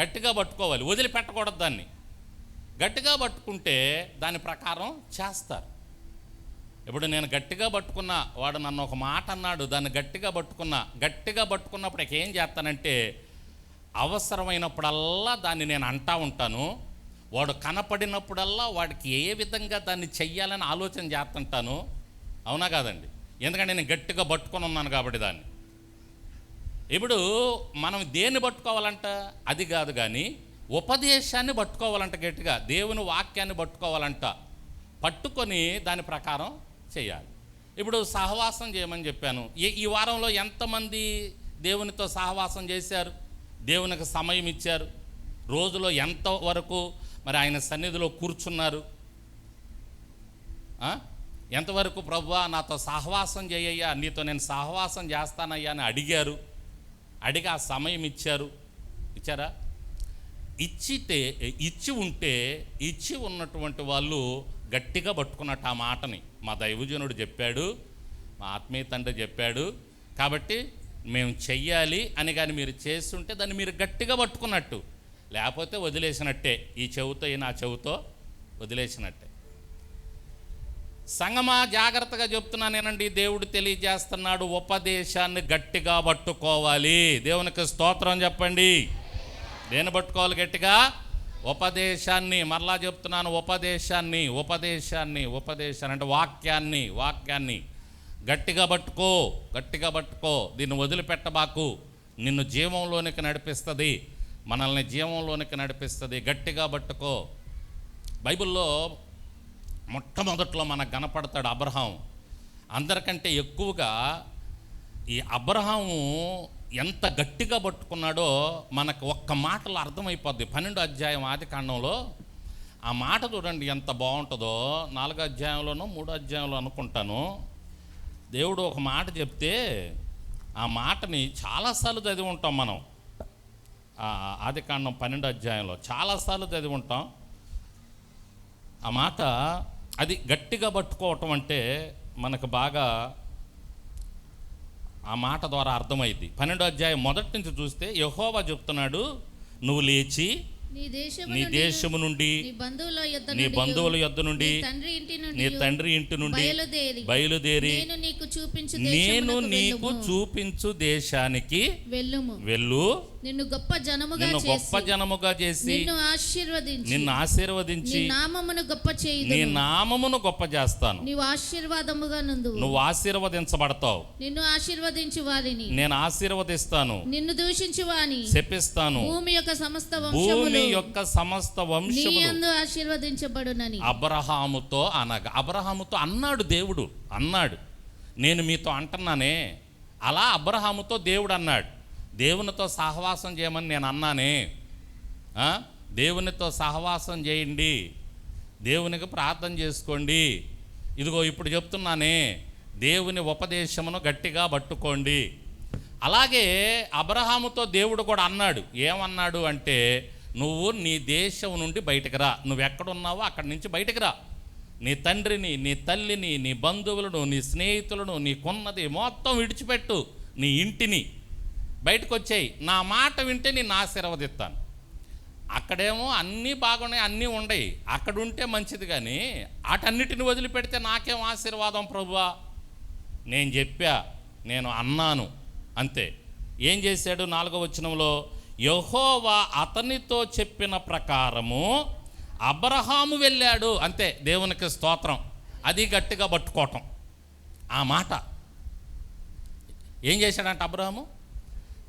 గట్టిగా పట్టుకోవాలి. వదిలిపెట్టకూడదు దాన్ని. గట్టిగా పట్టుకుంటే దాని ప్రకారం చేస్తారు. ఇప్పుడు నేను గట్టిగా పట్టుకున్న వాడు నన్ను ఒక మాట అన్నాడు. దాన్ని గట్టిగా పట్టుకున్నా గట్టిగా పట్టుకున్నప్పుడు ఏం చేస్తానంటే అవసరమైనప్పుడల్లా దాన్ని నేను అంటా ఉంటాను. వాడు కనపడినప్పుడల్లా వాడికి ఏ విధంగా దాన్ని చెయ్యాలని ఆలోచన చేస్తుంటాను. అవునా కాదండి? ఎందుకంటే నేను గట్టిగా పట్టుకొని ఉన్నాను కాబట్టి దాన్ని. ఇప్పుడు మనం దేన్ని పట్టుకోవాలంట? అది కాదు కానీ ఉపదేశాన్ని పట్టుకోవాలంట గట్టిగా దేవుని వాక్యాన్ని పట్టుకోవాలంట. పట్టుకొని దాని ప్రకారం చేయాలి. ఇప్పుడు సహవాసం చేయమని చెప్పాను. ఈ ఈ వారంలో ఎంతమంది దేవునితో సహవాసం చేశారు? దేవునికి సమయం ఇచ్చారు. రోజులో ఎంత వరకు మరి ఆయన సన్నిధిలో కూర్చున్నారు? ఎంతవరకు ప్రభువా నాతో సహవాసం చేయయ్యా నీతో నేను సహవాసం చేస్తానయ్యా అని అడిగారు. అడిగి ఆ సమయం ఇచ్చారు. ఇచ్చారా? ఇచ్చితే ఇచ్చి ఉంటే ఇచ్చి ఉన్నటువంటి వాళ్ళు గట్టిగా పట్టుకున్నట్టు ఆ మాటని. మా దైవజనుడు చెప్పాడు మా ఆత్మీయ తండ్రి చెప్పాడు కాబట్టి మేము చెయ్యాలి అని కానీ మీరు చేస్తుంటే దాన్ని మీరు గట్టిగా పట్టుకున్నట్టు. లేకపోతే వదిలేసినట్టే. ఈ చెవుతో ఈ నా చెవుతో వదిలేసినట్టే. సంగమా జాగ్రత్తగా చెప్తున్నానేనండి దేవుడు తెలియజేస్తున్నాడు ఉపదేశాన్ని గట్టిగా పట్టుకోవాలి. దేవునికి స్తోత్రం చెప్పండి. దేని పట్టుకోవాలి గట్టిగా? ఉపదేశాన్ని మరలా చెప్తున్నాను ఉపదేశాన్ని ఉపదేశాన్ని ఉపదేశాన్ని అంటే వాక్యాన్ని వాక్యాన్ని గట్టిగా పట్టుకో గట్టిగా పట్టుకో. దీన్ని వదిలిపెట్టబాకు. నిన్ను జీవంలోనికి నడిపిస్తుంది మనల్ని జీవంలోనికి నడిపిస్తుంది. గట్టిగా పట్టుకో. బైబిల్లో మొట్టమొదట్లో మనకు కనపడతాడు అబ్రహాం. అందరికంటే ఎక్కువగా ఈ అబ్రహాము ఎంత గట్టిగా పట్టుకున్నాడో మనకు ఒక్క మాటలో అర్థమైపోద్ది. పన్నెండు అధ్యాయం ఆది కాండంలో ఆ మాట చూడండి ఎంత బాగుంటుందో. నాలుగో అధ్యాయంలోనో మూడో అధ్యాయంలో అనుకుంటాను. దేవుడు ఒక మాట చెప్తే ఆ మాటని చాలాసార్లు చదివి ఉంటాం మనం. ఆది కాండం పన్నెండు అధ్యాయంలో చాలాసార్లు చదివి ఉంటాం. ఆ మాట అది గట్టిగా పట్టుకోవటం అంటే మనకు బాగా ఆ మాట ద్వారా అర్థమైంది పన్నెండో అధ్యాయం మొదటి నుంచి చూస్తే యహోవా చెప్తున్నాడు నువ్వు లేచి నీ దేశము నుండి నీ బంధువుల యొద్ద నీ నుండి నీ తండ్రి ఇంటి నుండి బయలుదేరి నేను నీకు చూపించు దేశానికి వెళ్ళు. నిన్ను గొప్ప జనముగా నిన్ను గొప్ప జనముగా చేసి నిన్ను ఆశీర్వదించి నిన్ను ఆశీర్వదించి నీ నామమును గొప్ప నీ చేయుదును నామమును గొప్ప చేస్తాను. నీవు ఆశీర్వాదముగా నందు నువ్వు ఆశీర్వదించబడతావు. నిన్ను ఆశీర్వదించు వారిని. నేను ఆశీర్వదిస్తాను. నిన్ను దూషించు వాని శపిస్తాను. భూమి యొక్క సమస్త భూమి వంశములు యొక్క సమస్త నీ వంశములు యందు ఆశీర్వదించబడునని. అబ్రహాముతో అనగా అబ్రహాముతో అన్నాడు దేవుడు అన్నాడు. నేను మీతో అంటున్నానే అలా అబ్రహాముతో దేవుడు అన్నాడు. దేవునితో సహవాసం చేయమని నేను అన్నానే. దేవునితో సహవాసం చేయండి. దేవునికి ప్రార్థన చేసుకోండి. ఇదిగో ఇప్పుడు చెప్తున్నానే దేవుని ఉపదేశమును గట్టిగా పట్టుకోండి. అలాగే అబ్రహాముతో దేవుడు కూడా అన్నాడు. ఏమన్నాడు అంటే నువ్వు నీ దేశం నుండి బయటకు రా. నువ్వు ఎక్కడున్నావో అక్కడి నుంచి బయటకు రా. నీ తండ్రిని నీ తల్లిని నీ బంధువులను నీ స్నేహితులను నీకున్నది మొత్తం విడిచిపెట్టు. నీ ఇంటిని. బయటకు వచ్చాయి నా మాట వింటే నేను ఆశీర్వదిస్తాను. అక్కడేమో అన్నీ బాగున్నాయి అన్నీ ఉండయి. అక్కడ ఉంటే మంచిది కానీ అటన్నిటిని వదిలిపెడితే నాకేం ఆశీర్వాదం ప్రభువా? నేను చెప్పా నేను అన్నాను. అంతే. ఏం చేశాడు నాలుగో వచనంలో? యహోవా అతనితో చెప్పిన ప్రకారము అబ్రహాము వెళ్ళాడు. అంతే దేవునికి స్తోత్రం. అది గట్టిగా పట్టుకోవటం. ఆ మాట. ఏం చేశాడంట అబ్రహాము?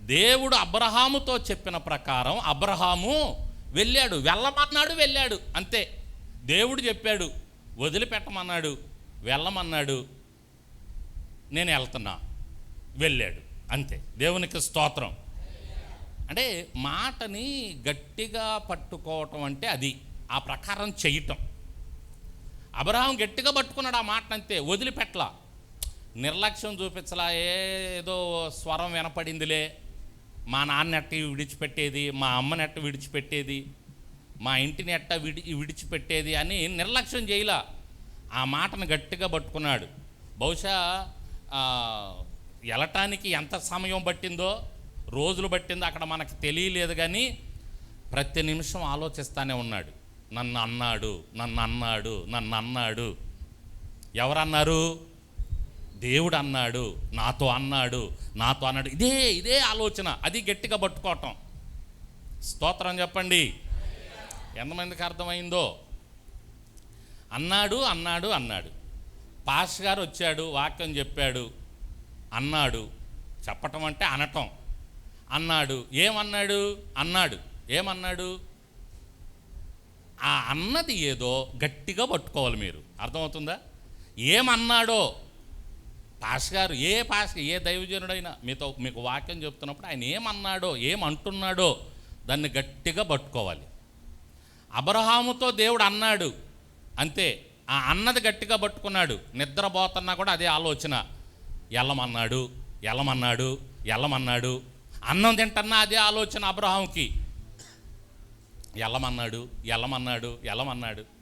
దేవుడు అబ్రహాముతో చెప్పిన ప్రకారం అబ్రహాము వెళ్ళాడు వెళ్ళమన్నాడు వెళ్ళాడు. అంతే. దేవుడు చెప్పాడు వదిలిపెట్టమన్నాడు వెళ్ళమన్నాడు నేను వెళ్తున్నా. వెళ్ళాడు. అంతే. దేవునికి స్తోత్రం. అంటే మాటని గట్టిగా పట్టుకోవటం అంటే అది. ఆ ప్రకారం చేయటం అబ్రహాం గట్టిగా పట్టుకున్నాడు ఆ మాట అంతే. వదిలిపెట్టలా. నిర్లక్ష్యం చూపించలా. ఏదో స్వరం వినపడిందిలే. మా నాన్న ఎట్ట విడిచిపెట్టేది మా అమ్మని ఎట్ట విడిచిపెట్టేది మా ఇంటిని ఎట్ట విడి విడిచిపెట్టేది అని నిర్లక్ష్యం చేయలా. ఆ మాటను గట్టిగా పట్టుకున్నాడు. బహుశా వెళ్ళటానికి ఎంత సమయం పట్టిందో రోజులు పట్టిందో అక్కడ మనకు తెలియలేదు కానీ ప్రతి నిమిషం ఆలోచిస్తానే ఉన్నాడు. నన్ను అన్నాడు నన్ను అన్నాడు నన్ను అన్నాడు. ఎవరన్నారు? దేవుడు అన్నాడు నాతో అన్నాడు నాతో అన్నాడు. ఇదే ఇదే ఆలోచన. అది గట్టిగా పట్టుకోవటం. స్తోత్రం చెప్పండి. ఎంతమందికి అర్థమైందో? అన్నాడు అన్నాడు అన్నాడు. పాస్ గారు వచ్చాడు వాక్యం చెప్పాడు. అన్నాడు. చెప్పటం అంటే అనటం. అన్నాడు. ఏమన్నాడు? అన్నాడు. ఏమన్నాడు? ఆ అన్నది ఏదో గట్టిగా పట్టుకోవాలి మీరు. అర్థమవుతుందా? ఏమన్నాడో? పాస్ గారు ఏ పాస్ ఏ దైవజనుడైనా మీతో మీకు వాక్యం చెప్తున్నప్పుడు ఆయన ఏమన్నాడో ఏమంటున్నాడో దాన్ని గట్టిగా పట్టుకోవాలి. అబ్రహాముతో దేవుడు అన్నాడు అంతే. ఆ అన్నది గట్టిగా పట్టుకున్నాడు. నిద్రపోతున్నా కూడా అదే ఆలోచన. ఎల్లమన్నాడు ఎల్లమన్నాడు ఎల్లమన్నాడు. అన్నం తింటన్నా అదే ఆలోచన అబ్రహాంకి ఎల్లమన్నాడు ఎల్లమన్నాడు ఎల్లమన్నాడు.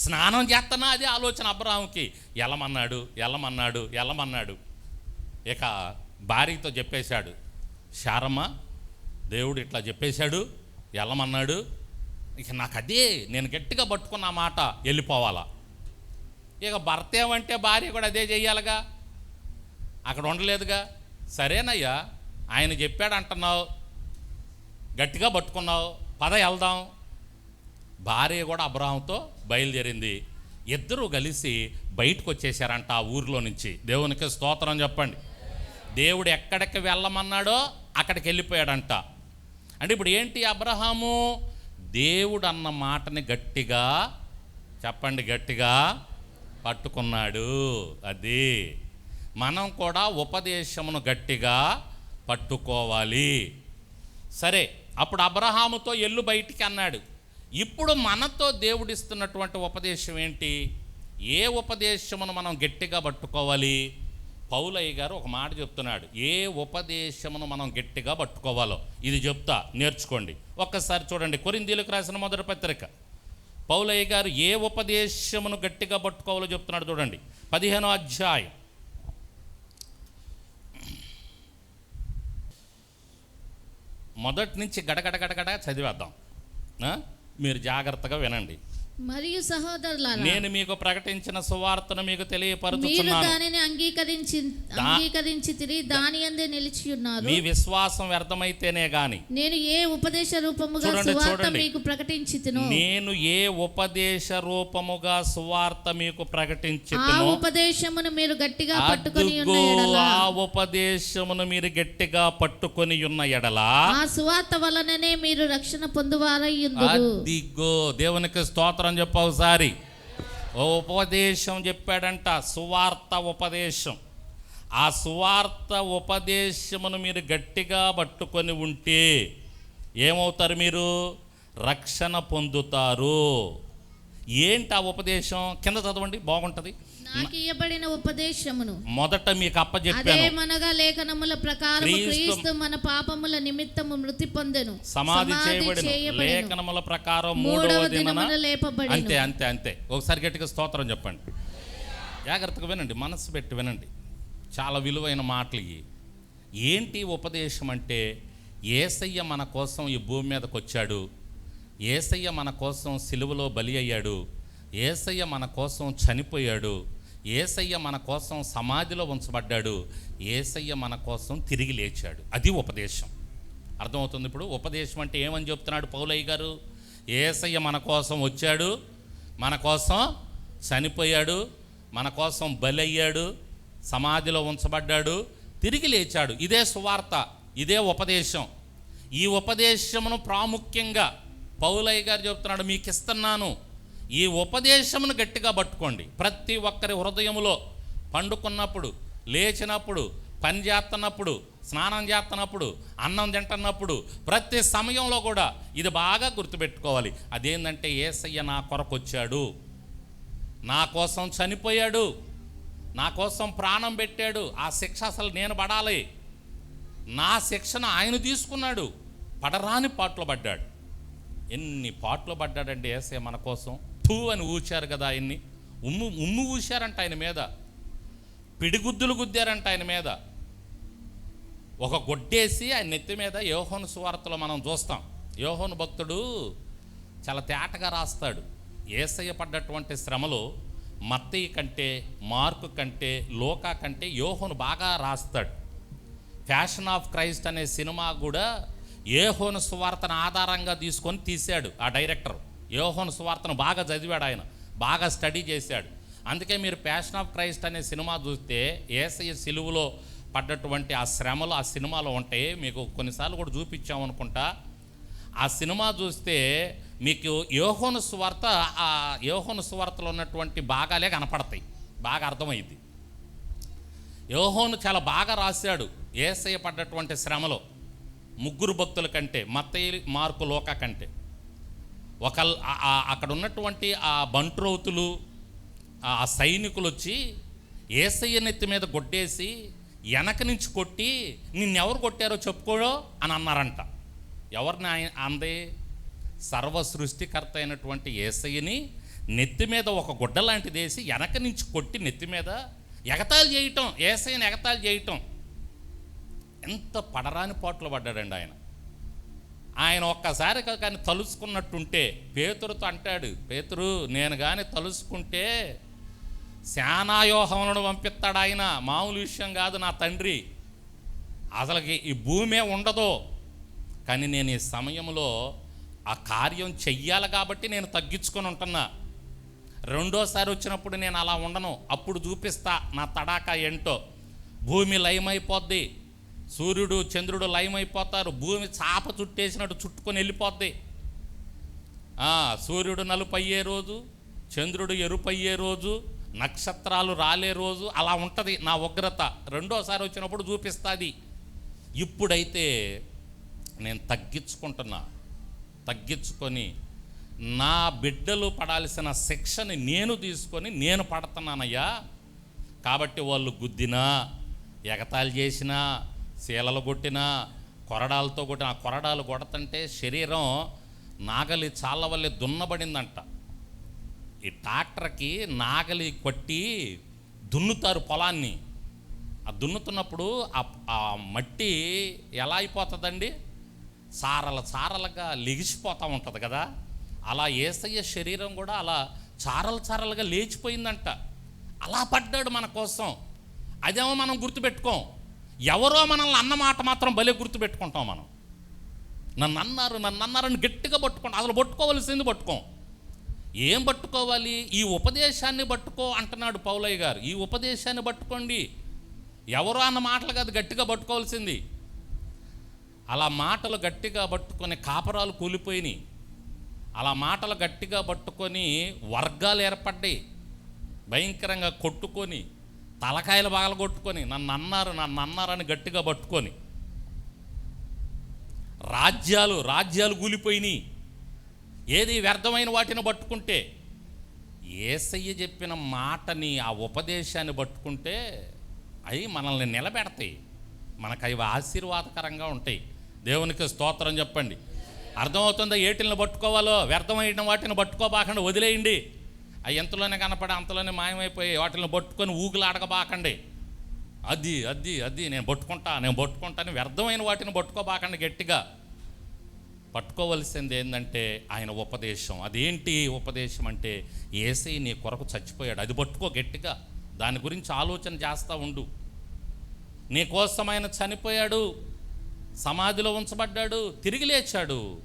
స్నానం చేస్తున్నా అదే ఆలోచన అబ్రహాంకి ఎల్లమన్నాడు ఎల్లమన్నాడు ఎల్లమన్నాడు ఇక భార్యతో చెప్పేశాడు శారమ్మ దేవుడు ఇట్లా చెప్పేశాడు ఎల్లమన్నాడు ఇక నాకు అదే నేను గట్టిగా పట్టుకున్న మాట వెళ్ళిపోవాలా? ఇక భర్త ఏమంటే భార్య కూడా అదే చెయ్యాలిగా. అక్కడ ఉండలేదుగా. సరేనయ్యా ఆయన చెప్పాడు అంటున్నావు గట్టిగా పట్టుకున్నావు పద వెళ్దాం. భార్య కూడా అబ్రహాంతో బయలుదేరింది. ఇద్దరూ కలిసి బయటకు వచ్చేసారంట ఆ ఊరిలో నుంచి. దేవునికి స్తోత్రం చెప్పండి. దేవుడు ఎక్కడికి వెళ్ళమన్నాడో అక్కడికి వెళ్ళిపోయాడంట. అంటే ఇప్పుడు ఏంటి అబ్రహాము? దేవుడు అన్న మాటని గట్టిగా చెప్పండి గట్టిగా పట్టుకున్నాడు. అది మనం కూడా ఉపదేశమును గట్టిగా పట్టుకోవాలి. సరే అప్పుడు అబ్రహాముతో ఎల్లు బయటికి అన్నాడు. ఇప్పుడు మనతో దేవుడిస్తున్నటువంటి ఉపదేశం ఏంటి? ఏ ఉపదేశమును మనం గట్టిగా పట్టుకోవాలి? పౌలయ్య గారు ఒక మాట చెప్తున్నాడు. ఏ ఉపదేశమును మనం గట్టిగా పట్టుకోవాలో? ఇది చెప్తా నేర్చుకోండి. ఒక్కసారి చూడండి కొరిందీలకు రాసిన మొదటి పత్రిక. పౌలయ్య గారు ఏ ఉపదేశమును గట్టిగా పట్టుకోవాలో చెప్తున్నాడు చూడండి. పదిహేనో అధ్యాయం. మొదటి నుంచి గడగడ గడగడ చదివేద్దాం. మీరు జాగ్రత్తగా వినండి. మరియు సహోదరులారా నేను మీకు ప్రకటించిన సువార్తను మీకు మీరు తెలియపరుచుతున్నాను దానిని అంగీకరించి అంగీకరించి తిరిగి దాని అందే నిలిచి ఉన్నారు. మీ విశ్వాసం వ్యర్థమైతేనే గాని. నేను ఏ ఉపదేశ రూపముగా సువార్త. మీకు ప్రకటించితును నేను ఏ ఉపదేశ రూపముగా సువార్త మీకు ఆ ప్రకటించుతును ఉపదేశమును మీరు గట్టిగా పట్టుకొని ఉన్న ఎడల ఆ ఉపదేశమును మీరు గట్టిగా పట్టుకొని ఉన్న ఎడల ఆ సువార్త వలననే మీరు రక్షణ పొందువారై ఉందురు. అదిగో దేవునికి స్తోత్రం చెప్పు ఒకసారి. ఓ ఉపదేశం చెప్పాడంట సువార్త ఉపదేశం. ఆ సువార్త ఉపదేశమును మీరు గట్టిగా పట్టుకొని ఉంటే ఏమవుతారు మీరు? రక్షణ పొందుతారు. ఏంటి ఆ ఉపదేశం? కింద చదవండి బాగుంటుంది. నాకు ఇయ్యబడిన ఉపదేశమును. మొదట మీకు అదే అప్పచెప్పాను మనగా లేఖనముల ప్రకారం క్రీస్తు- మన పాపముల నిమిత్తము మృతి పొందెను. సమాధి చేయబడిన. లేఖనముల ప్రకారం మూడవ దినమున లేపబడెను. అంతే అంతే అంతే. ఒకసారి గట్టిగా స్తోత్రం చెప్పండి. జాగ్రత్తగా వినండి మనసు పెట్టి వినండి. చాలా విలువైన మాటలు ఇవి. ఏంటి ఉపదేశం అంటే ఏసయ్య మన కోసం ఈ భూమి మీదకి వచ్చాడు ఏసయ్య మన కోసం సిలువలో బలి అయ్యాడు. ఏసయ్య మన కోసం చనిపోయాడు. ఏసయ్య మన కోసం సమాధిలో ఉంచబడ్డాడు. ఏసయ్య మన కోసం తిరిగి లేచాడు. అది ఉపదేశం. అర్థమవుతుంది ఇప్పుడు? ఉపదేశం అంటే ఏమని చెప్తున్నాడు పౌలయ్య గారు? ఏసయ్య మన కోసం వచ్చాడు. మన కోసం చనిపోయాడు. మన కోసం బలయ్యాడు. సమాధిలో ఉంచబడ్డాడు. తిరిగి లేచాడు. ఇదే సువార్త. ఇదే ఉపదేశం. ఈ ఉపదేశమును ప్రాముఖ్యంగా పౌలయ్య గారు చెప్తున్నాడు. మీకు ఇస్తున్నాను ఈ ఉపదేశమును గట్టిగా పట్టుకోండి. ప్రతి ఒక్కరి హృదయములో పండుకున్నప్పుడు లేచినప్పుడు పని చేస్తున్నప్పుడు స్నానం చేస్తున్నప్పుడు అన్నం తింటున్నప్పుడు ప్రతి సమయంలో కూడా ఇది బాగా గుర్తుపెట్టుకోవాలి. అదేంటంటే ఏసయ్య నా కొరకు వచ్చాడు నా కోసం చనిపోయాడు. నా కోసం ప్రాణం పెట్టాడు. ఆ శిక్ష అసలు నేను పడాలి. నా శిక్షను ఆయన తీసుకున్నాడు. పడరాని పాటలు పడ్డాడు. ఎన్ని పాటలు పడ్డాడండి ఏసయ్య మన కోసం? తూ అని ఊచారు కదా ఆయన్ని. ఉమ్ము ఉమ్ము ఊశారంట ఆయన మీద. పిడిగుద్దులు గుద్దారంట ఆయన మీద. ఒక గొడ్డేసి ఆయన నెత్తి మీద యోహోను సువార్తలో మనం చూస్తాం. యోహోను భక్తుడు చాలా తేటగా రాస్తాడు. ఏసయ్య పడ్డటువంటి శ్రమలు మత్తయ్య కంటే మార్కు కంటే లోకా కంటే యోహోను బాగా రాస్తాడు. ఫ్యాషన్ ఆఫ్ క్రైస్ట్ అనే సినిమా కూడా యోహోను సువార్తను ఆధారంగా తీసుకొని తీశాడు ఆ డైరెక్టర్. యోహోను సువార్తను బాగా చదివాడు ఆయన. బాగా స్టడీ చేశాడు. అందుకే మీరు ప్యాషన్ ఆఫ్ క్రైస్ట్ అనే సినిమా చూస్తే ఏసయ్య సిలువులో పడ్డటువంటి ఆ శ్రమలు ఆ సినిమాలో ఉంటాయి. మీకు కొన్నిసార్లు కూడా చూపించామనుకుంటా ఆ సినిమా చూస్తే మీకు యోహోను సువార్త ఆ యోహోను సువార్తలో ఉన్నటువంటి భాగాలే కనపడతాయి. బాగా అర్థమైంది. యోహోను చాలా బాగా రాశాడు ఏసయ్య పడ్డటువంటి శ్రమలో. ముగ్గురు భక్తుల కంటే మత్తయి మార్కు లోక కంటే. ఒక అక్కడ ఉన్నటువంటి ఆ బంట్రోతులు ఆ సైనికులు వచ్చి ఏసయ్య నెత్తి మీద కొట్టేసి వెనక నుంచి కొట్టి నిన్నెవరు కొట్టారో చెప్పుకోడో అని అన్నారంట. ఎవరిని ఆయన అందే? సర్వ సృష్టికర్త అయినటువంటి ఏసయ్యని నెత్తి మీద ఒక గుడ్డ లాంటిది వేసి వెనక నుంచి కొట్టి నెత్తి మీద ఎగతాళి చేయటం ఏసయ్యని ఎగతాళి చేయటం. ఎంత పడరాని పాటలు పడ్డాడండి ఆయన. ఆయన ఒక్కసారి కానీ తలుచుకున్నట్టుంటే పేతురుతో అంటాడు పేతురు నేను కానీ తలుచుకుంటే శానాయోహములను పంపిస్తాడు ఆయన. మామూలు విషయం కాదు నా తండ్రి. అసలుకి ఈ భూమే ఉండదు. కానీ నేను ఈ సమయంలో ఆ కార్యం చెయ్యాలి కాబట్టి నేను తగ్గించుకొని ఉంటున్నా. రెండోసారి వచ్చినప్పుడు నేను అలా ఉండను. అప్పుడు చూపిస్తా నా తడాకా ఏంటో. భూమి లయమైపోద్ది. సూర్యుడు చంద్రుడు లయమైపోతారు. భూమి చాప చుట్టేసినట్టు చుట్టుకొని వెళ్ళిపోద్ది. సూర్యుడు నలుపు అయ్యే రోజు చంద్రుడు ఎరుపు అయ్యే రోజు నక్షత్రాలు రాలే రోజు అలా ఉంటుంది నా ఉగ్రత. రెండోసారి వచ్చినప్పుడు చూపిస్తుంది. ఇప్పుడైతే నేను తగ్గించుకుంటున్నా. తగ్గించుకొని నా బిడ్డలు పడాల్సిన శిక్షని నేను తీసుకొని నేను పడుతున్నానయ్యా. కాబట్టి వాళ్ళు గుద్దినా ఎగతాళి చేసినా శీలలు కొట్టినా కొరడాలతో కొట్టిన ఆ కొరడాలు కొడతంటే శరీరం నాగలి చాలా వల్లే దున్నబడిందంట. ఈ ట్రాక్టర్కి నాగలి కొట్టి దున్నుతారు పొలాన్ని. ఆ దున్నుతున్నప్పుడు ఆ మట్టి ఎలా అయిపోతుందండి? చారల చారలుగా లెగిసిపోతూ ఉంటుంది కదా? అలా ఏసయ్య శరీరం కూడా అలా చారలు చారలుగా లేచిపోయిందంట. అలా పడ్డాడు మన కోసం. అదేమో మనం గుర్తుపెట్టుకోం. ఎవరో మనల్ని అన్న మాట మాత్రం భలే గుర్తుపెట్టుకుంటాం మనం. నన్ను అన్నారు నన్ను అన్నారని గట్టిగా పట్టుకోండి అసలు పట్టుకోవలసింది పట్టుకోం. ఏం పట్టుకోవాలి? ఈ ఉపదేశాన్ని పట్టుకో అంటున్నాడు పౌలయ్య గారు. ఈ ఉపదేశాన్ని పట్టుకోండి. ఎవరో అన్న మాటలు కాదు గట్టిగా పట్టుకోవాల్సింది. అలా మాటలు గట్టిగా పట్టుకొని కాపరాలు కూలిపోయినాయి. అలా మాటలు గట్టిగా పట్టుకొని వర్గాలు ఏర్పడ్డాయి. భయంకరంగా కొట్టుకొని తలకాయలు బాగా కొట్టుకొని నన్ను అన్నారు నన్ను అన్నారని గట్టిగా పట్టుకొని రాజ్యాలు రాజ్యాలు కూలిపోయినాయి. ఏది వ్యర్థమైన వాటిని పట్టుకుంటే ఏసయ్య చెప్పిన మాటని ఆ ఉపదేశాన్ని పట్టుకుంటే అవి మనల్ని నిలబెడతాయి. మనకు అవి ఆశీర్వాదకరంగా ఉంటాయి. దేవునికి స్తోత్రం చెప్పండి. అర్థమవుతుందా? ఏటిని పట్టుకోవాలో? వ్యర్థమైన వాటిని పట్టుకోబాకండి వదిలేయండి. అవి ఎంతలోనే కనపడి అంతలోనే మాయమైపోయి వాటిని పట్టుకొని ఊగులాడకబాకండి అది అది అది నేను పట్టుకుంటా నేను పట్టుకుంటాను వ్యర్థమైన వాటిని పట్టుకోబాకండి గట్టిగా. పట్టుకోవలసింది ఏంటంటే ఆయన ఉపదేశం. అదేంటి ఉపదేశం అంటే ఏసై నీ కొరకు చచ్చిపోయాడు. అది పట్టుకో గట్టిగా. దాని గురించి ఆలోచన చేస్తూ ఉండు. నీ కోసం ఆయన చనిపోయాడు సమాధిలో ఉంచబడ్డాడు తిరిగి లేచాడు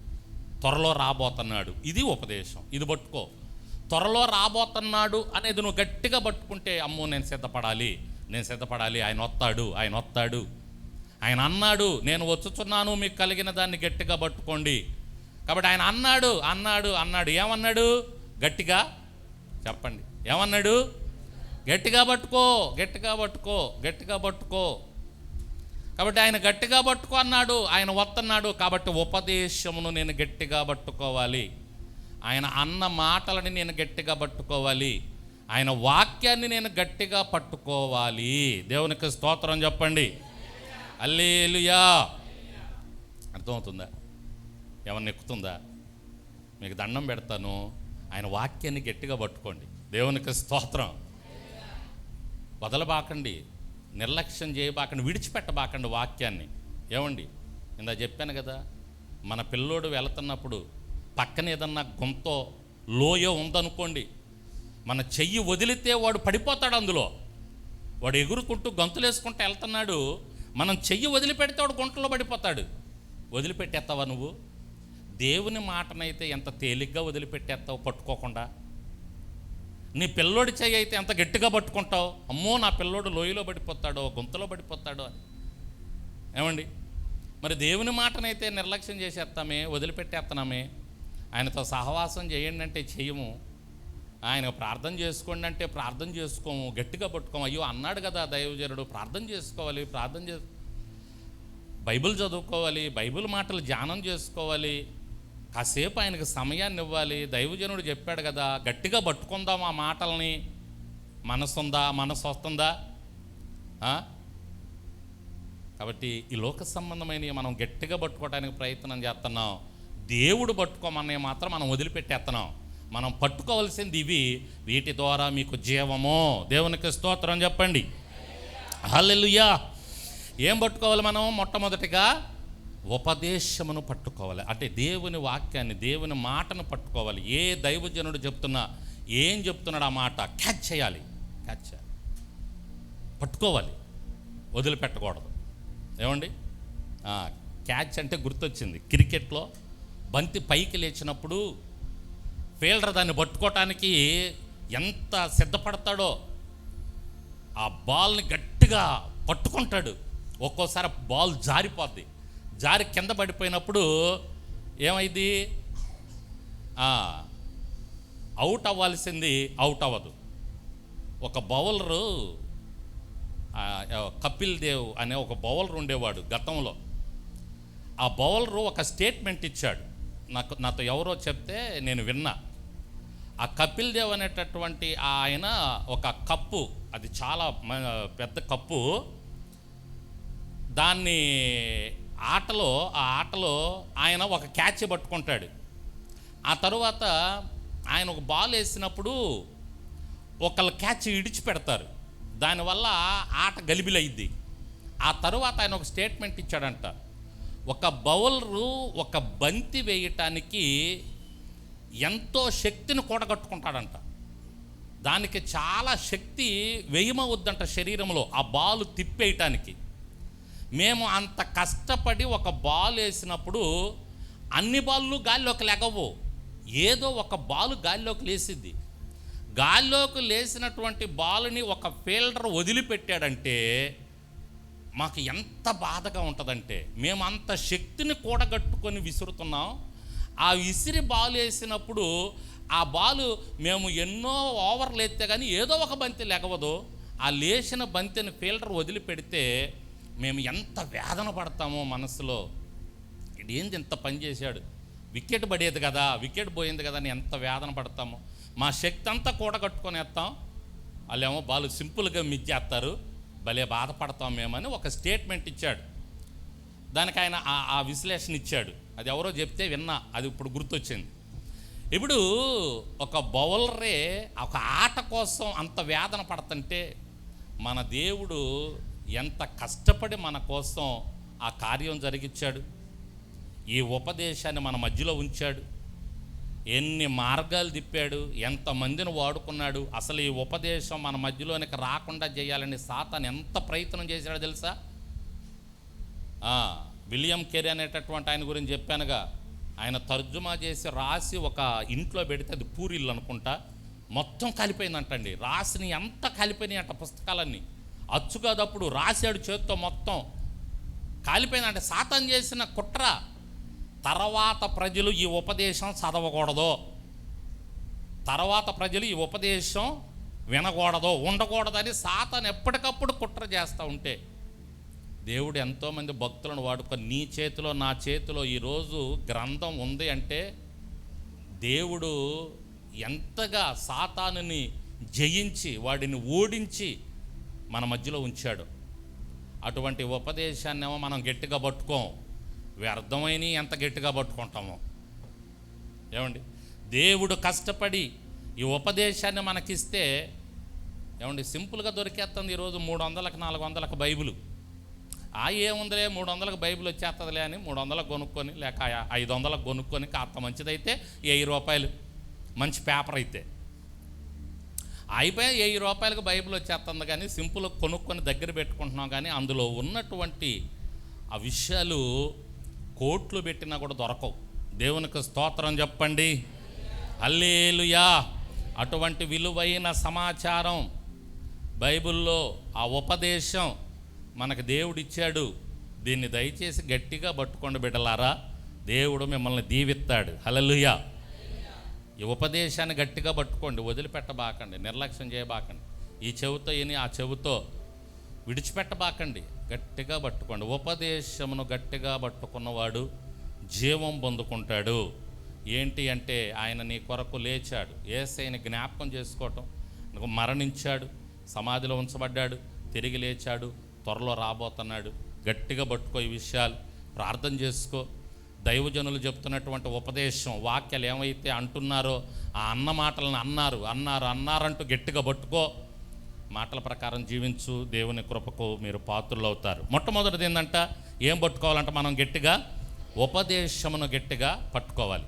త్వరలో రాబోతున్నాడు. ఇది ఉపదేశం. ఇది పట్టుకో. త్వరలో రాబోతున్నాడు అనేది నువ్వు గట్టిగా పట్టుకుంటే అమ్మో నేను సిద్ధపడాలి నేను సిద్ధపడాలి ఆయన వస్తాడు ఆయన వస్తాడు. ఆయన అన్నాడు నేను వచ్చుచున్నాను మీకు కలిగిన దాన్ని గట్టిగా పట్టుకోండి. కాబట్టి ఆయన అన్నాడు అన్నాడు అన్నాడు. ఏమన్నాడు? గట్టిగా చెప్పండి. ఏమన్నాడు? గట్టిగా పట్టుకో గట్టిగా పట్టుకో గట్టిగా పట్టుకో. కాబట్టి ఆయన గట్టిగా పట్టుకో అన్నాడు ఆయన వస్తున్నాడు కాబట్టి ఉపదేశమును నేను గట్టిగా పట్టుకోవాలి. ఆయన అన్న మాటలని నేను గట్టిగా పట్టుకోవాలి. ఆయన వాక్యాన్ని నేను గట్టిగా పట్టుకోవాలి. దేవునికి స్తోత్రం చెప్పండి. అల్లేలుయా అర్థమవుతుందా? ఏమన్నా ఎక్కుతుందా? మీకు దండం పెడతాను. ఆయన వాక్యాన్ని గట్టిగా పట్టుకోండి. దేవునికి స్తోత్రం. వదలబాకండి. నిర్లక్ష్యం చేయబాకండి. విడిచిపెట్టబాకండి వాక్యాన్ని. ఏమండి? ఇందా చెప్పాను కదా మన పిల్లోడు వెళుతున్నప్పుడు పక్కన ఏదన్నా గుంతో లోయో ఉందనుకోండి మన చెయ్యి వదిలితే వాడు పడిపోతాడు అందులో. వాడు ఎగురుకుంటూ గంతులు వేసుకుంటూ వెళ్తున్నాడు మనం చెయ్యి వదిలిపెడితే వాడు గుంటలో పడిపోతాడు. వదిలిపెట్టేస్తావా నువ్వు? దేవుని మాటనైతే ఎంత తేలిగ్గా వదిలిపెట్టేస్తావు పట్టుకోకుండా? నీ పిల్లోడి చెయ్యి అయితే ఎంత గట్టిగా పట్టుకుంటావు? అమ్మో నా పిల్లోడు లోయలో పడిపోతాడో గుంతలో పడిపోతాడో అని. ఏమండి? మరి దేవుని మాటనైతే నిర్లక్ష్యం చేసేస్తామే వదిలిపెట్టేస్తున్నామే ఆయనతో సహవాసం చేయండి అంటే చేయము. ఆయన ప్రార్థన చేసుకోండి అంటే ప్రార్థన చేసుకోము. గట్టిగా పట్టుకోము. అయ్యో అన్నాడు కదా దైవజనుడు ప్రార్థన చేసుకోవాలి ప్రార్థన చే బైబిల్ చదువుకోవాలి బైబిల్ మాటలు ధ్యానం చేసుకోవాలి. కాసేపు ఆయనకు సమయాన్ని ఇవ్వాలి. దైవజనుడు చెప్పాడు కదా గట్టిగా పట్టుకుందాం ఆ మాటల్ని. మనసుందా? మనసు వస్తుందా? కాబట్టి ఈ లోక సంబంధమైనవి మనం గట్టిగా పట్టుకోవడానికి ప్రయత్నం చేస్తున్నాం. దేవుడు పట్టుకోమన్నవి మాత్రం మనం వదిలిపెట్టేస్తున్నాం మనం పట్టుకోవాల్సింది ఇవి. వీటి ద్వారా మీకు జీవము. దేవునికి స్తోత్రం చెప్పండి. హల్లెలూయా. ఏం పట్టుకోవాలి మనం? మొట్టమొదటిగా ఉపదేశమును పట్టుకోవాలి. అంటే దేవుని వాక్యాన్ని దేవుని మాటను పట్టుకోవాలి. ఏ దైవజనుడు చెప్తున్నా ఏం చెప్తున్నాడు ఆ మాట క్యాచ్ చేయాలి. క్యాచ్ చేయాలి. పట్టుకోవాలి. వదిలిపెట్టకూడదు. ఏమండి? క్యాచ్ అంటే గుర్తొచ్చింది. క్రికెట్లో బంతి పైకి లేచినప్పుడు ఫీల్డర్ దాన్ని పట్టుకోవటానికి ఎంత సిద్ధపడతాడో ఆ బాల్ని గట్టిగా పట్టుకుంటాడు. ఒక్కోసారి బాల్ జారిపోద్ది. జారి కింద పడిపోయినప్పుడు ఏమైంది అవుట్ అవ్వాల్సింది అవుట్ అవ్వదు. ఒక బౌలరు కపిల్ దేవ్ అనే ఒక బౌలర్ ఉండేవాడు గతంలో. ఆ బౌలరు ఒక స్టేట్మెంట్ ఇచ్చాడు. నాకు నాతో ఎవరో చెప్తే నేను విన్నా. ఆ కపిల్ దేవ్ అనేటటువంటి ఆయన ఒక కప్పు అది చాలా మ- పెద్ద కప్పు. దాన్ని ఆటలో ఆ ఆటలో ఆయన ఒక క్యాచ్ పట్టుకుంటాడు. ఆ తరువాత ఆయన ఒక బాల్ వేసినప్పుడు ఒకళ్ళు క్యాచ్ ఇడిచి పెడతారు దానివల్ల ఆట గలిబిలయ్యిద్ది ఆ తరువాత ఆయన ఒక స్టేట్మెంట్ ఇచ్చాడంట. ఒక బౌలరు ఒక బంతి వేయటానికి ఎంతో శక్తిని కూడగట్టుకుంటాడంట. దానికి చాలా శక్తి వేయమవుద్దంట శరీరంలో ఆ బాల్ తిప్పేయటానికి. మేము అంత కష్టపడి ఒక బాల్ వేసినప్పుడు అన్ని బాళ్ళు గాల్లోకి లెగవు. ఏదో ఒక బాల్ గాల్లోకి లేసిద్ది గాల్లోకి లేసినటువంటి బాల్ని ఒక ఫీల్డర్ వదిలిపెట్టాడంటే మాకు ఎంత బాధగా ఉంటుందంటే మేము అంత శక్తిని కూడగట్టుకొని విసురుతున్నాం. ఆ విసిరి బాల్ వేసినప్పుడు ఆ బాలు మేము ఎన్నో ఓవర్లు ఎత్తే కానీ ఏదో ఒక బంతి లెగవదు ఆ లేచిన బంతిని ఫీల్డర్ వదిలిపెడితే మేము ఎంత వేదన పడతామో మనసులో. ఇదేంది ఇంత పని చేశాడు? వికెట్ పడేది కదా వికెట్ పోయింది కదా అని ఎంత వేదన పడతామో. మా శక్తి అంతా కూడగట్టుకొని వేస్తాం. వాళ్ళేమో బాలు సింపుల్గా మిచ్చేస్తారు భలే బాధపడతాం మేమని ఒక స్టేట్మెంట్ ఇచ్చాడు. దానికి ఆయన ఆ- ఆ విశ్లేషణ ఇచ్చాడు. అది ఎవరో చెప్తే విన్నా అది ఇప్పుడు గుర్తొచ్చింది. ఇప్పుడు ఒక బౌలరే ఒక ఆట కోసం అంత వేదన పడుతుంటే మన దేవుడు ఎంత కష్టపడి మన కోసం ఆ కార్యం జరిగించాడు ఈ ఉపదేశాన్ని మన మధ్యలో ఉంచాడు. ఎన్ని మార్గాలు తిప్పాడు ఎంతమందిని వాడుకున్నాడు అసలు ఈ ఉపదేశం మన మధ్యలోనికి రాకుండా చేయాలని సాతాన్ ఎంత ప్రయత్నం చేశాడో తెలుసా? విలియం కెరీ అనేటటువంటి ఆయన గురించి చెప్పానుగా ఆయన తర్జుమా చేసి రాసి ఒక ఇంట్లో పెడితే అది పూరిల్లు అనుకుంటా మొత్తం కలిపోయిందంటండి. రాసిని ఎంత కలిపోయినాయి అంట పుస్తకాలన్నీ. అచ్చు కాదప్పుడు రాశాడు చేత్తో మొత్తం. కాలిపోయిందంటే సాతం చేసిన కుట్ర. తర్వాత ప్రజలు ఈ ఉపదేశం చదవకూడదు. తర్వాత ప్రజలు ఈ ఉపదేశం వినకూడదు. ఉండకూడదని సాతను ఎప్పటికప్పుడు కుట్ర చేస్తూ ఉంటే దేవుడు ఎంతోమంది భక్తులను వాడుకొని నీ చేతిలో నా చేతిలో ఈరోజు గ్రంథం ఉంది అంటే దేవుడు ఎంతగా సాతానుని జయించి వాడిని ఓడించి మన మధ్యలో ఉంచాడు. అటువంటి ఉపదేశాన్నేమో మనం గట్టిగా పట్టుకోం. వ్యర్థమైన ఎంత గట్టిగా పట్టుకుంటామో. ఏమండి? దేవుడు కష్టపడి ఈ ఉపదేశాన్ని మనకిస్తే ఏమండి సింపుల్గా దొరికేస్తుంది ఈరోజు మూడు వందలకు నాలుగు వందలకు బైబుల్. ఆ ఏముందిలే మూడు వందలకు బైబిల్ వచ్చేస్తుందిలే అని మూడు వందలకు కొనుక్కొని లేక ఐదు వందలకు కొనుక్కొని కాస్త మంచిదైతే వెయ్యి రూపాయలు. మంచి పేపర్ అయితే. అయిపోయి వెయ్యి రూపాయలకు బైబిల్ వచ్చేస్తుంది కానీ సింపుల్ కొనుక్కొని దగ్గర పెట్టుకుంటున్నాం కానీ అందులో ఉన్నటువంటి ఆ విషయాలు కోట్లు పెట్టినా కూడా దొరకవు. దేవునికి స్తోత్రం చెప్పండి. అల్లేలుయా అటువంటి విలువైన సమాచారం బైబిల్లో ఆ ఉపదేశం మనకు దేవుడిచ్చాడు దీన్ని దయచేసి గట్టిగా పట్టుకోండి బిడ్డలారా. దేవుడు మిమ్మల్ని దీవిస్తాడు. హలలుయా ఈ ఉపదేశాన్ని గట్టిగా పట్టుకోండి. వదిలిపెట్టబాకండి. నిర్లక్ష్యం చేయబాకండి. ఈ చెవితో ఇని ఆ చెవితో విడిచిపెట్టబాకండి. గట్టిగా పట్టుకోండి. ఉపదేశమును గట్టిగా పట్టుకున్నవాడు జీవం పొందుకుంటాడు. ఏంటి అంటే ఆయన నీ కొరకు లేచాడు. ఏసైని జ్ఞాపకం చేసుకోవటం. మరణించాడు సమాధిలో ఉంచబడ్డాడు తిరిగి లేచాడు త్వరలో రాబోతున్నాడు. గట్టిగా పట్టుకో ఈ విషయాలు. ప్రార్థన చేసుకో. దైవజనులు చెప్తున్నటువంటి ఉపదేశం వాక్యాలు ఏమైతే అంటున్నారో ఆ అన్న మాటలను అన్నారు అన్నారు అన్నారంటూ గట్టిగా పట్టుకో. మాటల ప్రకారం జీవించు దేవుని కృపకు మీరు పాత్రులు అవుతారు మొట్టమొదటిది ఏంటంట ఏం పట్టుకోవాలంటే మనం గట్టిగా? ఉపదేశమును గట్టిగా పట్టుకోవాలి.